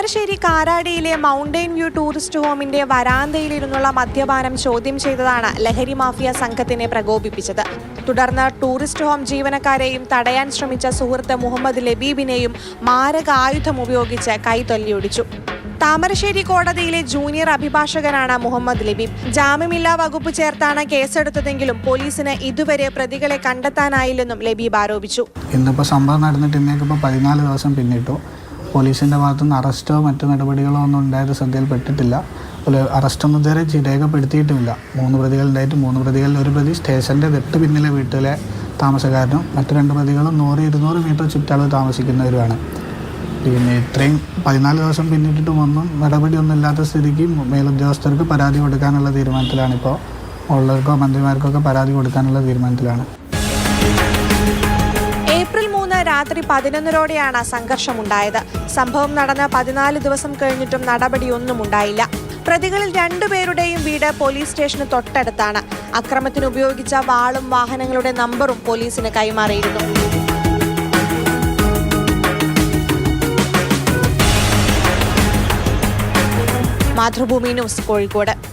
താമരശ്ശേരി കാരാടിയിലെ mountain view tourist ഹോമിന്റെ വരാന്തയിലിരുന്നുള്ള മദ്യപാനം ചോദ്യം ചെയ്തതാണ് ലഹരി മാഫിയ സംഘത്തിനെ പ്രകോപിപ്പിച്ചത്. തുടർന്ന് ടൂറിസ്റ്റ് ഹോം ജീവനക്കാരെയും തടയാൻ ശ്രമിച്ച സുഹൃത്ത് മുഹമ്മദ് ലബീബിനെയും മാരക ആയുധം ഉപയോഗിച്ച് കൈതൊല്ലിയൊടിച്ചു. താമരശ്ശേരി കോടതിയിലെ ജൂനിയർ അഭിഭാഷകനാണ് മുഹമ്മദ് ലബീബ്. ജാമ്യമില്ലാ വകുപ്പ് ചേർത്താണ് കേസെടുത്തതെങ്കിലും പോലീസിന് ഇതുവരെ പ്രതികളെ കണ്ടെത്താനായില്ലെന്നും ലബീബ് ആരോപിച്ചു. ഇന്നിപ്പോൾ സംഭവം നടന്നിട്ട് ഇന്നേക്ക് ഇപ്പോൾ പതിനാല് ദിവസം പിന്നിട്ടു. പോലീസിന്റെ ഭാഗത്തുനിന്ന് അറസ്റ്റോ മറ്റു നടപടികളോ ഒന്നും ഉണ്ടായത് ശ്രദ്ധയിൽപ്പെട്ടിട്ടില്ല അതുപോലെ അറസ്റ്റൊന്നും ഇതുവരെ രേഖപ്പെടുത്തിയിട്ടുമില്ല. മൂന്ന് പ്രതികളുണ്ടായിട്ട് മൂന്ന് പ്രതികളിൽ ഒരു പ്രതി സ്റ്റേഷന്റെ തൊട്ട് പിന്നിലെ വീട്ടിലെ താമസക്കാരനും മറ്റു രണ്ട് പ്രതികളും നൂറ് ഇരുന്നൂറ് മീറ്റർ ചുറ്റളവ് താമസിക്കുന്നവരുമാണ്. പിന്നെ ഇത്രയും പതിനാല് ദിവസം പിന്നിട്ടിട്ടും ഒന്നും നടപടിയൊന്നും ഇല്ലാത്ത സ്ഥിതിക്ക് മേലുദ്യോഗസ്ഥർക്ക് പരാതി കൊടുക്കാനുള്ള തീരുമാനത്തിലാണ് ഇപ്പോൾ ഉള്ളവർക്കോ മന്ത്രിമാർക്കോ ഒക്കെ പരാതി കൊടുക്കാനുള്ള തീരുമാനത്തിലാണ്. രാത്രി പതിനൊന്നരോടെയാണ് സംഘർഷമുണ്ടായത്. സംഭവം നടന്ന പതിനാല് ദിവസം കഴിഞ്ഞിട്ടും നടപടിയൊന്നും ഉണ്ടായില്ല പ്രതികളിൽ രണ്ടുപേരുടെയും വീട് പോലീസ് സ്റ്റേഷന് തൊട്ടടുത്താണ്. അക്രമത്തിന് ഉപയോഗിച്ച വാളും വാഹനങ്ങളുടെ നമ്പറും പോലീസിന് കൈമാറിയിരുന്നു. മാതൃഭൂമി ന്യൂസ് കോഴിക്കോട്.